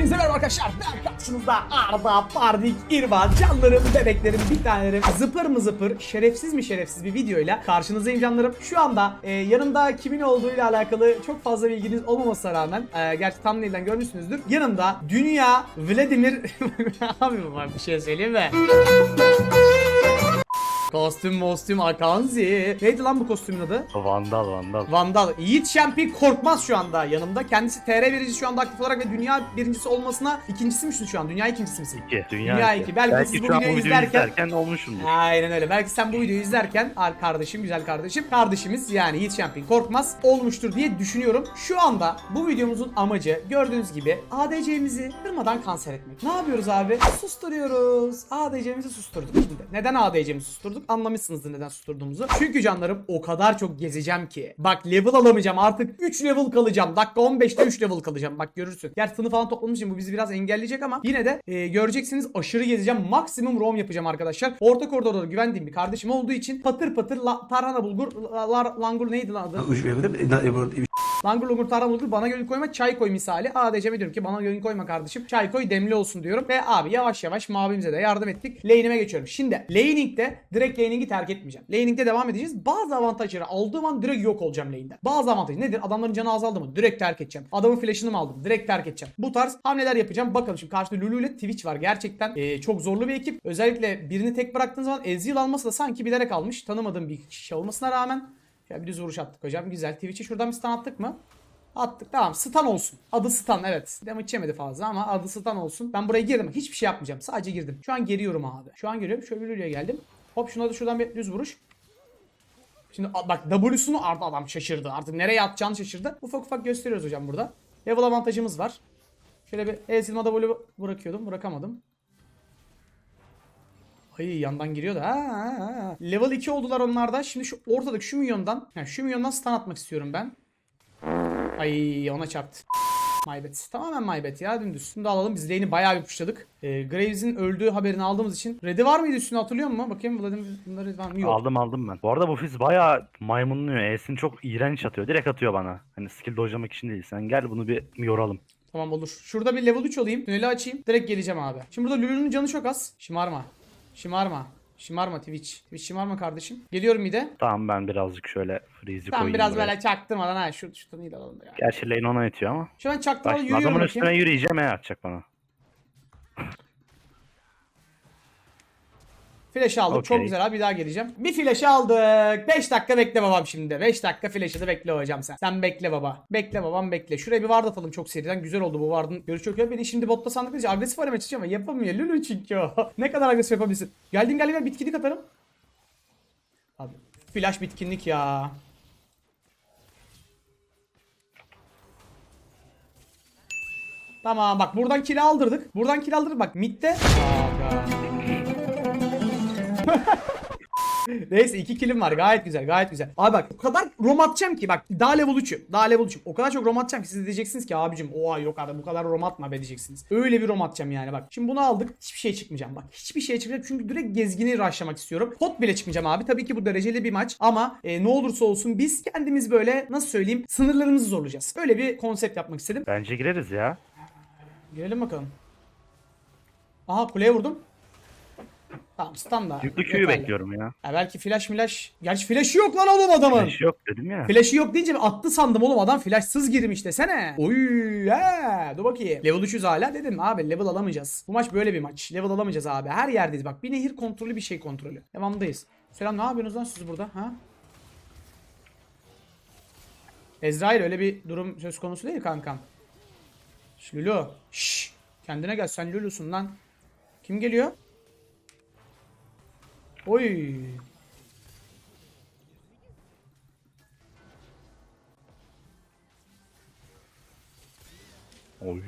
Hepinize merhaba arkadaşlar. Ben karşınızda Arda, Pardik, İrvan, canlarım, bebeklerim, bir tanelerim, zıpır mı zıpır, şerefsiz mi şerefsiz bir videoyla karşınızdayım canlarım. Şu anda e, yanımda kimin olduğuyla alakalı çok fazla bilginiz olmamasına rağmen, e, gerçi thumbnail'den görmüşsünüzdür. Yanımda Dünya Vladimir... Abi bak bir şey söyleyeyim mi? Kostüm mostüm Akanzi. Neydi lan bu kostümün adı? Vandal vandal. Vandal. Yiğit Şempi korkmaz şu anda yanımda. Kendisi TR verici şu anda aktif olarak ve dünya birincisi olmasına ikincisi misin şu an? Dünya ikincisi misin? İki. Dünya, Dünya iki. iki. Belki siz bu videoyu izlerken- izlerken olmuşumdur. Aynen öyle. Belki sen bu videoyu izlerken ar- kardeşim, güzel kardeşim, kardeşimiz yani Yiğit Şempi korkmaz olmuştur diye düşünüyorum. Şu anda bu videomuzun amacı gördüğünüz gibi ADC'mizi kırmadan kanser etmek. Ne yapıyoruz abi? Susturuyoruz. ADC'mizi susturduk. Şimdi neden ADC'mizi susturduk? Anlamışsınızdır neden susturduğumuzu. Çünkü canlarım o kadar çok gezeceğim ki. Bak level alamayacağım artık 3 level kalacağım. Dakika 15'te 3 level kalacağım. Bak görürsün. Gerçi sını falan toplamışım bu bizi biraz engelleyecek ama yine de e, göreceksiniz aşırı gezeceğim. Maksimum roam yapacağım arkadaşlar. Orta koridorda da güvendiğim bir kardeşim olduğu için patır patır la, tarhana bulgur la, la- langur neydi lan adı? Langur lungur tarhana bulgur bana gönül koyma çay koy misali. ADC'me diyorum ki bana gönül koyma kardeşim. Çay koy demli olsun diyorum. Ve abi yavaş yavaş mavimize de yardım ettik. Lane'ime geçiyorum. Şimdi laning'de direkt laning'i terk etmeyeceğim. Laning'de devam edeceğiz. Bazı avantajları aldığım an direkt yok olacağım lane'de. Bazı avantaj nedir? Adamların canı azaldı mı? Direkt terk edeceğim. Adamın flash'ını mı aldım? Direkt terk edeceğim. Bu tarz hamleler yapacağım. Bakalım şimdi karşıda Lulu ile Twitch var. Gerçekten eee, çok zorlu bir ekip. Özellikle birini tek bıraktığın zaman Ezreal alması da sanki bilerek almış. Tanımadığım bir kişi olmasına rağmen. Ya bir düz vuruş attık hocam. Güzel. Twitch'e şuradan bir stun attık mı? Attık tamam stun olsun. Adı stun evet. Damage yemedi fazla ama adı stun olsun. Ben buraya girdim. Hiçbir şey yapmayacağım. Sadece girdim. Şu an geriyorum abi. Şu an geliyorum. Şöyle Lulu'ya geldim. Hop şuna da şuradan bir düz vuruş. Şimdi bak W'sunu artı adam şaşırdı. Artık nereye atacağını şaşırdı. Ufak ufak gösteriyoruz hocam burada. Level avantajımız var. Şöyle bir el silma W bırakıyordum. Bırakamadım. Ay yandan giriyor da. Ha, ha, ha. Level 2 oldular onlar da. Şimdi şu ortadaki şu milyondan, yani şu milyondan stun atmak istiyorum ben. Ay ona çarptı. Maybet. Tamamen maybet ya dümdüz. Da alalım. Biz lane'i bayağı bir pushladık. Ee, Graves'in öldüğü haberini aldığımız için. Red'i var mıydı üstüne hatırlıyor musun? Bakayım Vladimir bunda red var mı? Yok. Aldım aldım ben. Bu arada bu Fizz bayağı maymunluyor. E'sini çok iğrenç atıyor. Direkt atıyor bana. Hani skill dojlamak için değil. Sen gel bunu bir yoralım. Tamam olur. Şurada bir level 3 olayım. Tüneli açayım. Direkt geleceğim abi. Şimdi burada Lulu'nun canı çok az. Şımarma. Şımarma. Şımarma Twitch. Twitch şımarma kardeşim. Geliyorum bir de. Tamam ben birazcık şöyle freeze'i Tamam koyayım. biraz buraya. böyle çaktırmadan ha şu şu tüneli de alalım da ya. Gerçi lane ona yetiyor ama. Şu an Bak çaktırmadan şimdi yürüyorum adamın bakayım. üstüne yürüyeceğim E atacak bana. Flash aldık. Çok Okey. güzel abi bir daha geleceğim. Bir flash aldık. 5 dakika bekle babam şimdi. 5 dakika flash'ı da bekle hocam sen. Sen bekle baba. Bekle babam bekle. Şuraya bir ward atalım çok seriden. Güzel oldu bu ward'ın. Görüş çok iyi. Beni şimdi botta sandık edince agresif oynamaya çalışıyor ama yapamıyor. Lulu çünkü o. ne kadar agresif yapabilirsin. Geldin gel gel bitkinlik atarım. Abi flash bitkinlik ya. Tamam bak buradan kill aldırdık. Buradan kill aldırdık. Bak midde. Aga. Neyse iki killim var gayet güzel gayet güzel. Abi bak o kadar rom atacağım ki bak daha level 3'üm. Daha level 3'üm. O kadar çok rom atacağım ki siz diyeceksiniz ki abicim oha yok abi bu kadar rom atma be diyeceksiniz. Öyle bir rom atacağım yani bak. Şimdi bunu aldık hiçbir şey çıkmayacağım bak. Hiçbir şey çıkmayacağım çünkü direkt gezgini rushlamak istiyorum. Pot bile çıkmayacağım abi. Tabii ki bu dereceli bir maç ama e, ne olursa olsun biz kendimiz böyle nasıl söyleyeyim sınırlarımızı zorlayacağız. Böyle bir konsept yapmak istedim. Bence gireriz ya. Girelim bakalım. Aha kuleye vurdum. Tamam stun da. Yüklü Q'yu yeterli. bekliyorum ya. Ya belki flash milaş. Gerçi flash'ı yok lan oğlum adamın. Flash yok dedim ya. Flash'ı yok deyince attı sandım oğlum adam flashsız girmiş desene. Oy he. Dur bakayım. Level 300 hala dedim abi level alamayacağız. Bu maç böyle bir maç. Level alamayacağız abi. Her yerdeyiz bak. Bir nehir kontrolü bir şey kontrolü. Devamdayız. Selam ne yapıyorsunuz lan siz burada ha? Ezrail öyle bir durum söz konusu değil kankam. Şş, Lulu. Şşş. Kendine gel sen Lulu'sun lan. Kim geliyor? Oy. Oy.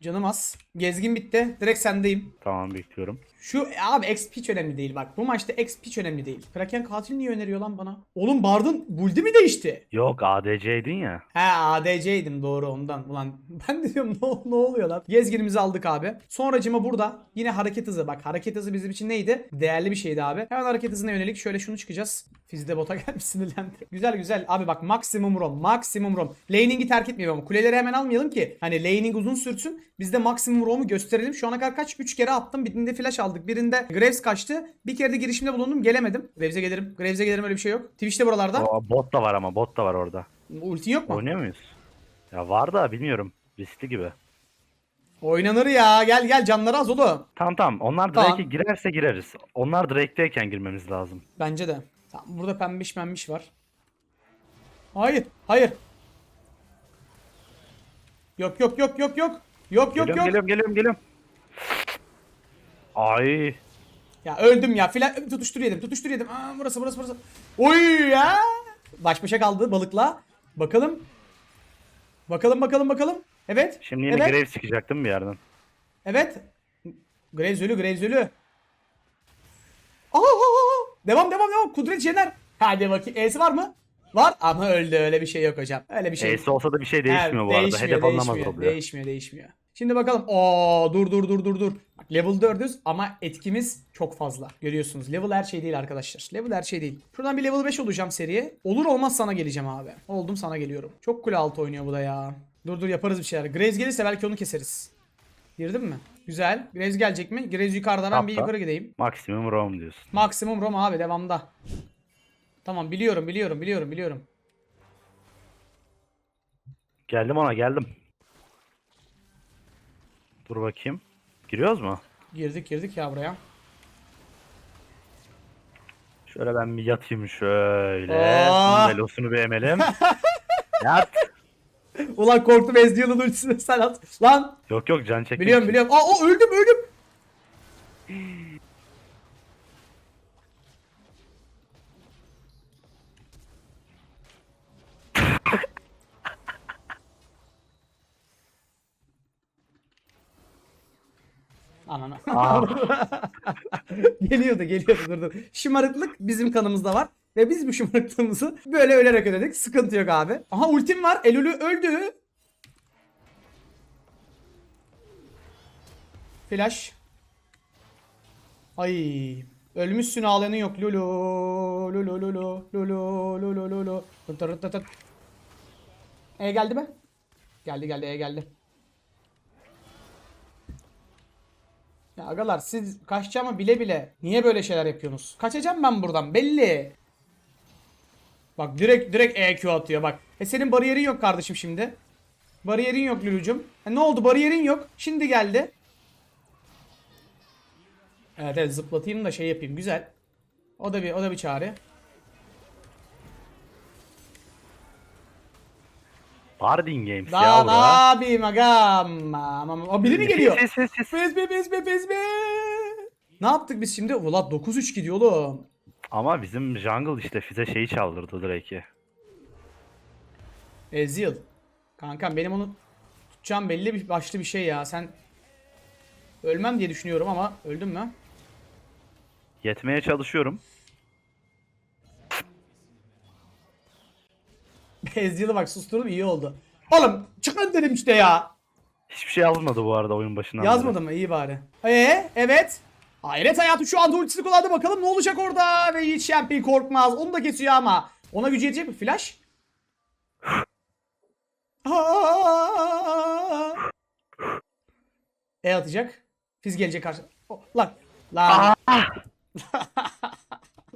Canım az. Gezgin bitti. Direkt sendeyim. Tamam bekliyorum. Şu abi XP hiç önemli değil bak. Bu maçta XP hiç önemli değil. Kraken katil niye öneriyor lan bana? Oğlum Bard'ın build'i mi değişti? Yok ADC'ydin ya. He ADC'ydim doğru ondan. Ulan ben de diyorum ne, ne oluyor lan? Gezginimizi aldık abi. Sonracıma burada yine hareket hızı. Bak hareket hızı bizim için neydi? Değerli bir şeydi abi. Hemen hareket hızına yönelik şöyle şunu çıkacağız. Fizde bota gelmiş sinirlendi. Güzel güzel. Abi bak maksimum rom. Maksimum rom. Laning'i terk etmeyelim ama kuleleri hemen almayalım ki. Hani laning uzun sürsün. Biz de maksimum rom'u gösterelim. Şu ana kadar kaç? 3 kere attım. Birinde flash aldık. Birinde Graves kaçtı. Bir kere de girişimde bulundum. Gelemedim. Graves'e gelirim. Graves'e gelirim öyle bir şey yok. Twitch'te buralarda. O bot da var ama bot da var orada. Ultin yok mu? Oynuyor muyuz? Ya var da bilmiyorum. Riskli gibi. Oynanır ya. Gel gel canları az oğlum. Tamam tamam. Onlar Tamam. Drake'e girerse gireriz. Onlar Drake'deyken girmemiz lazım. Bence de. Tamam, burada pembiş pembiş var. Hayır, hayır. Yok yok yok yok yok. Yok yok geliyorum, yok. geliyorum geliyorum geliyorum. Ay. Ya öldüm ya. Filan tutuştur yedim. Tutuştur yedim. Aa, burası burası burası. Oy ya. Baş başa kaldı balıkla. Bakalım. Bakalım bakalım bakalım. Evet. Şimdi yine evet. Graves çıkacaktım bir yerden. Evet. Graves ölü, Graves ölü. Aa. Devam devam devam. Kudret Jener. Hadi bakayım. E'si var mı? Var ama öldü. Öyle bir şey yok hocam. Öyle bir şey. Ace olsa da bir şey değişmiyor Evet, bu arada. değişmiyor, Hedef alınamaz değişmiyor, oluyor. Değişmiyor, değişmiyor. Şimdi bakalım. Oo, dur dur dur dur dur. Bak level 4'üz ama etkimiz çok fazla. Görüyorsunuz. Level her şey değil arkadaşlar. Level her şey değil. Şuradan bir level 5 olacağım seriye. Olur olmaz sana geleceğim abi. Oldum sana geliyorum. Çok kule altı oynuyor bu da ya. Dur dur yaparız bir şeyler. Graves gelirse belki onu keseriz. Girdin mi? Güzel. Graves gelecek mi? Graves yukarıda. Ben bir yukarı gideyim. Maksimum roam diyorsun. Maksimum Roma abi devamda. Tamam biliyorum biliyorum biliyorum biliyorum. Geldim ona geldim. Dur bakayım. Giriyoruz mu? Girdik girdik ya buraya. Şöyle ben bir yatayım şöyle. Melosunu bir emelim. Yat. Ulan korktum Ezreal'ın ultisine sen at. Lan Yok yok can çekmek biliyorum biliyorum. Aa o öldüm öldüm. Anana. Ah. geliyordu geliyordu dur dur. Şımarıklık bizim kanımızda var. Ve biz bu şımarıklığımızı böyle ölerek ödedik. Sıkıntı yok abi. Aha ultim var. Elulü öldü. Flash. Ay. Ölmüşsün ağlayanın yok. Lulu. Lulu lulu. Lulu lulu lulu. E geldi mi? Geldi geldi E geldi. Ya agalar siz kaçacağımı bile bile niye böyle şeyler yapıyorsunuz? Kaçacağım ben buradan belli. Bak direkt direkt EQ atıyor bak. E senin bariyerin yok kardeşim şimdi. Bariyerin yok Lulucum. E ne oldu bariyerin yok. Şimdi geldi. Evet evet zıplatayım da şey yapayım güzel. O da bir o da bir çare. Barding Games ya ne bura. yapayım agam? Aman- O biri mi geliyor? Sis, sis, sis. Pes be pes be pes be. Ne yaptık biz şimdi? Ulan 9-3 gidiyor oğlum. Ama bizim jungle işte fize şeyi çaldırdı Drake'i. Ezreal. Kankam benim onu tutacağım belli bir başlı bir şey ya. Sen ölmem diye düşünüyorum ama öldün mü? Yetmeye çalışıyorum. Ezreal'ı bak susturdum iyi oldu. Oğlum çıkın dedim işte ya. Hiçbir şey yazmadı bu arada oyun başından. beri. Yazmadım mı? İyi bari. Ee, evet. Hayret hayatı şu anda ultisini kullandı bakalım ne olacak orada ve hiç Champion korkmaz. Onu da kesiyor ama. Ona gücü yetecek mi? Flash. E atacak. Fiz gelecek karşı. Oh, lan. Lan.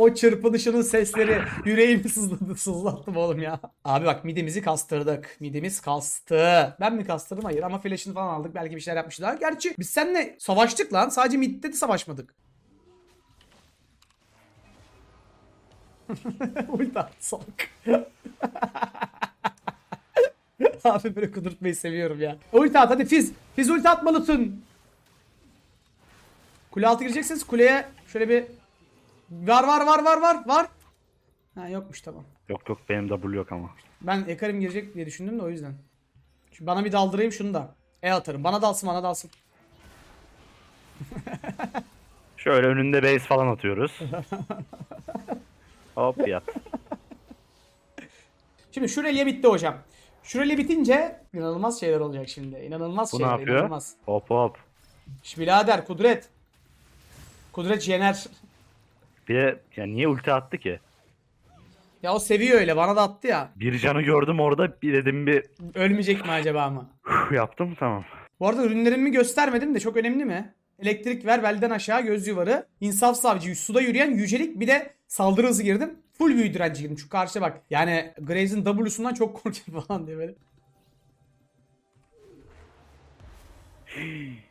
o çırpınışının sesleri yüreğimi sızladı, sızlattım oğlum ya. Abi bak midemizi kastırdık. Midemiz kastı. Ben mi kastırdım? Hayır ama flash'ını falan aldık. Belki bir şeyler yapmışlar. Gerçi biz seninle savaştık lan. Sadece midde de savaşmadık. Attı salak. Abi böyle kudurtmayı seviyorum ya. Ulti at hadi Fiz. Fiz ulti atmalısın. Kule altı gireceksiniz. Kuleye şöyle bir var var var var var var. Ha yokmuş tamam. Yok yok benim W yok ama. Ben Ekarim girecek diye düşündüm de o yüzden. Şimdi bana bir daldırayım şunu da. E atarım. Bana dalsın bana dalsın. Şöyle önünde base falan atıyoruz. Hop yat. Şimdi Şurelya bitti hocam. Şurelya bitince inanılmaz şeyler olacak şimdi. İnanılmaz Bu ne şeyler. yapıyor? inanılmaz. Hop hop. Şş, birader Kudret. Kudret Jener. Bir de ya niye ulti attı ki? Ya o seviyor öyle bana da attı ya. Bir canı gördüm orada bir dedim bir Ölmeyecek mi acaba ama? Yaptım tamam. Bu arada ürünlerimi göstermedim de çok önemli mi? Elektrik ver belden aşağı göz yuvarı. İnsaf savcı suda yürüyen yücelik bir de saldırı hızı girdim. Full büyü direnci girdim. Şu karşıya bak. Yani Graves'in W'sundan çok korkuyorum falan diye böyle.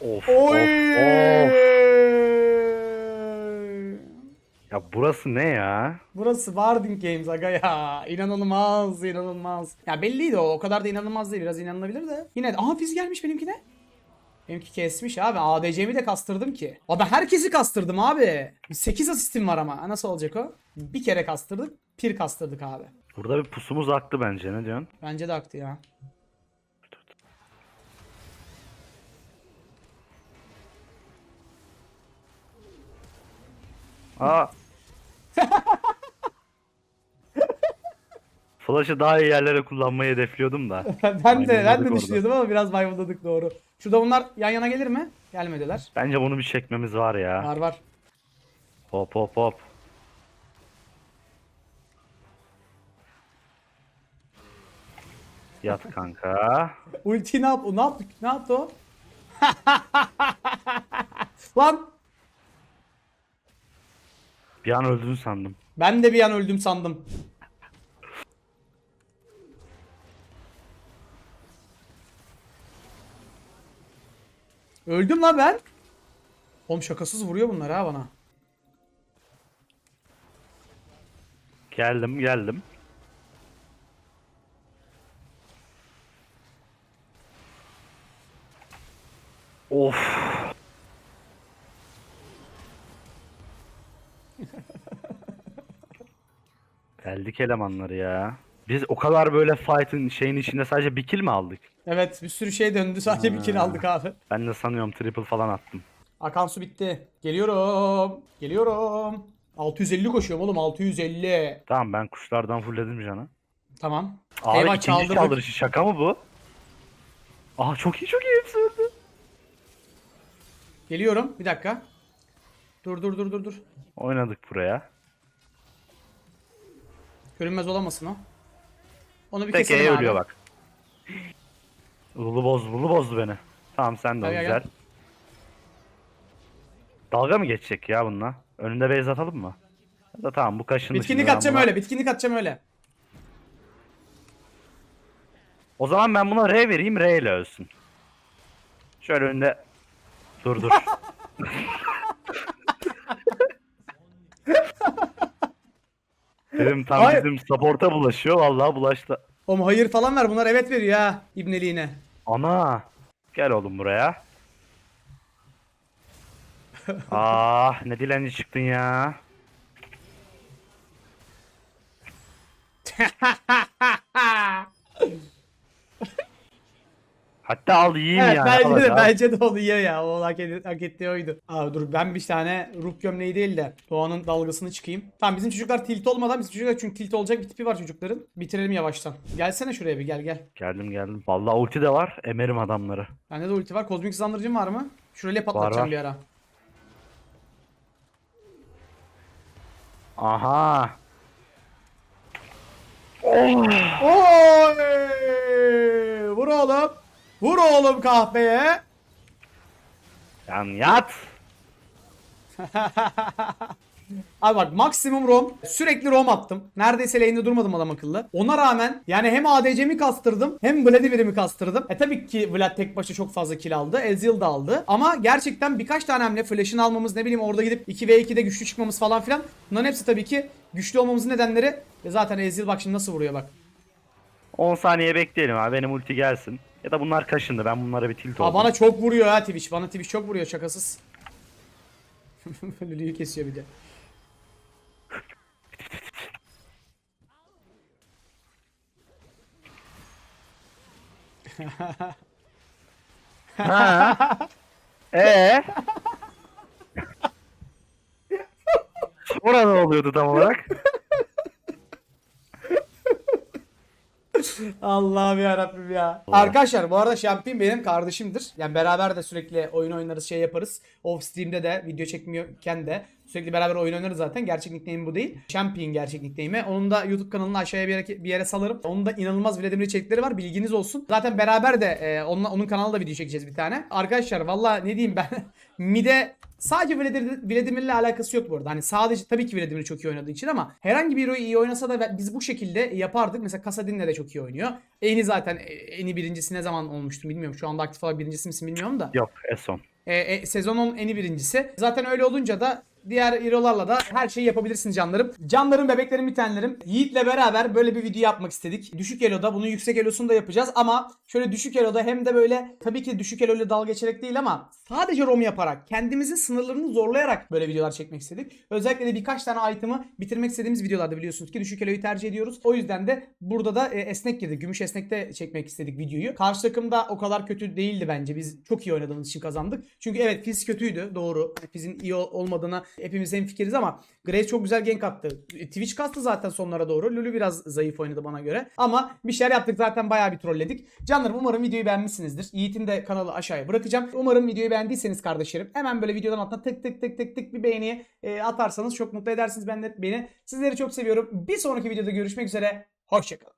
Of Oy! of of. Ya burası ne ya? Burası Warding Games aga ya. İnanılmaz, inanılmaz. Ya belliydi o. O kadar da inanılmaz değil. Biraz inanılabilir de. Yine de. Aha fiz gelmiş benimkine. Benimki kesmiş abi. ADC'mi de kastırdım ki. Abi herkesi kastırdım abi. 8 asistim var ama. Nasıl olacak o? Bir kere kastırdık. Pir kastırdık abi. Burada bir pusumuz aktı bence ne diyorsun? Bence de aktı ya. Aa. Flash'ı daha iyi yerlere kullanmayı hedefliyordum da. ben de ben de Maymunladık düşünüyordum ama biraz maymunladık doğru. Şurada bunlar yan yana gelir mi? Gelmediler. Bence bunu bir çekmemiz var ya. Var var. Hop hop hop. Yat kanka. Ulti ne yap? Ne yaptı? Ne yaptı o? Lan Bir an öldün sandım. ben de bir an öldüm sandım. Öldüm la ben. Oğlum şakasız vuruyor bunlar ha bana. Geldim geldim. Of. Geldik elemanları ya. Biz o kadar böyle fight'ın şeyin içinde sadece bir kill mi aldık? Evet bir sürü şey döndü sadece bir kill aldık abi. Ben de sanıyorum triple falan attım. Akan su bitti. Geliyorum. Geliyorum. 650 koşuyorum oğlum 650. Tamam ben kuşlardan fullledim canı. Tamam. Abi Eyvah ikinci çaldırdık. kaldırışı şaka mı bu? Aa çok iyi çok iyi hepsi öldü. Geliyorum. Bir dakika. Dur dur dur dur dur. Oynadık buraya. Görünmez olamasın o. Onu bir Tek keselim E abi. ölüyor bak. Lulu bozdu, Lulu bozdu beni. Tamam sen de o Gel, gel, güzel. gel. Dalga mı geçecek ya bununla? Önünde base atalım mı? Ya da tamam bu kaşın Bitkinlik ben atacağım buna- öyle. Bitkinlik atacağım öyle. O zaman ben buna R vereyim R ile ölsün. Şöyle önünde... Dur dur. Dedim tam Hayır. bizim support'a bulaşıyor. Vallahi bulaştı. Oğlum hayır falan ver. Bunlar evet veriyor ha. İbneliğine. Ana. Gel oğlum buraya. ah ne dilenci çıktın ya. Hatta al yiyeyim evet yani. bence de, bence de onu yiyor ya. O hak, ed- hak ettiği oydu. Abi dur ben bir tane ruh gömleği değil de Doğan'ın dalgasını çıkayım. Tamam bizim çocuklar tilt olmadan bizim çocuklar çünkü tilt olacak bir tipi var çocukların. Bitirelim yavaştan. Gelsene şuraya bir gel gel. Geldim geldim. Vallahi ulti de var. Emerim adamları. Bende de ulti var. Kozmik hızlandırıcım var mı? Şuraya patlatacağım var. bir ara. Aha. Oy! Vur oğlum. Vur oğlum kahveye. Yan yat. Abi bak maksimum rom. Sürekli rom attım. Neredeyse lane'de durmadım adam akıllı. Ona rağmen yani hem ADC'mi kastırdım hem Vladimir'imi kastırdım. E tabii ki Vlad tek başına çok fazla kill aldı. Ezreal da aldı. Ama gerçekten birkaç tane hamle flash'ını almamız ne bileyim orada gidip 2v2'de güçlü çıkmamız falan filan. Bunların hepsi tabii ki güçlü olmamızın nedenleri. Ve zaten Ezreal bak şimdi nasıl vuruyor bak. 10 saniye bekleyelim abi. Benim ulti gelsin. Ya da bunlar kaşındı. Ben bunlara bir tilt Aa, oldum. bana çok vuruyor ha Twitch. Bana Twitch çok vuruyor şakasız. Lülüyü kesiyor bir de. Ha. Ee? Sonra ne oluyordu tam olarak? Allah'ım yarabbim ya. Arkadaşlar bu arada Şampiyon benim kardeşimdir. Yani beraber de sürekli oyun oynarız şey yaparız. Off Steam'de de video çekmiyorken de sürekli beraber oyun oynarız zaten. Gerçek nickname bu değil. Champion gerçek nickname'i. Onun da YouTube kanalını aşağıya bir yere, bir yere salarım. Onun da inanılmaz Vladimir içerikleri var. Bilginiz olsun. Zaten beraber de e, onunla, onun kanalında video çekeceğiz bir tane. Arkadaşlar valla ne diyeyim ben. Mide Sadece Vladimir, Vladimir'le alakası yok bu arada. Hani sadece tabii ki Vladimir çok iyi oynadığı için ama herhangi bir iyi oynasa da biz bu şekilde yapardık. Mesela Kasadin'le de çok iyi oynuyor. Eni zaten Eni birincisi ne zaman olmuştu bilmiyorum. Şu anda aktif olarak birincisi misin bilmiyorum da. Yok Eson. E, e, sezonun eni birincisi. Zaten öyle olunca da diğer hero'larla da her şeyi yapabilirsiniz canlarım. Canlarım, bebeklerim, bitenlerim. Yiğit'le beraber böyle bir video yapmak istedik. Düşük elo'da, bunun yüksek elosunu da yapacağız ama şöyle düşük elo'da hem de böyle tabii ki düşük elo ile dalga geçerek değil ama sadece rom yaparak, kendimizin sınırlarını zorlayarak böyle videolar çekmek istedik. Özellikle de birkaç tane item'ı bitirmek istediğimiz videolarda biliyorsunuz ki düşük elo'yu tercih ediyoruz. O yüzden de burada da e, esnek girdi. Gümüş esnekte çekmek istedik videoyu. Karşı takım da o kadar kötü değildi bence. Biz çok iyi oynadığımız için kazandık. Çünkü evet Fizz kötüydü doğru. Fizz'in iyi ol- olmadığına hepimiz hemfikiriz ama Graves çok güzel gank attı. Twitch kastı zaten sonlara doğru. Lulu biraz zayıf oynadı bana göre. Ama bir şeyler yaptık zaten bayağı bir trolledik. Canlarım umarım videoyu beğenmişsinizdir. Yiğit'in de kanalı aşağıya bırakacağım. Umarım videoyu beğendiyseniz kardeşlerim hemen böyle videodan altına tık tık tık tık tık bir beğeniye e, atarsanız çok mutlu edersiniz ben de beni. Sizleri çok seviyorum. Bir sonraki videoda görüşmek üzere. Hoşçakalın.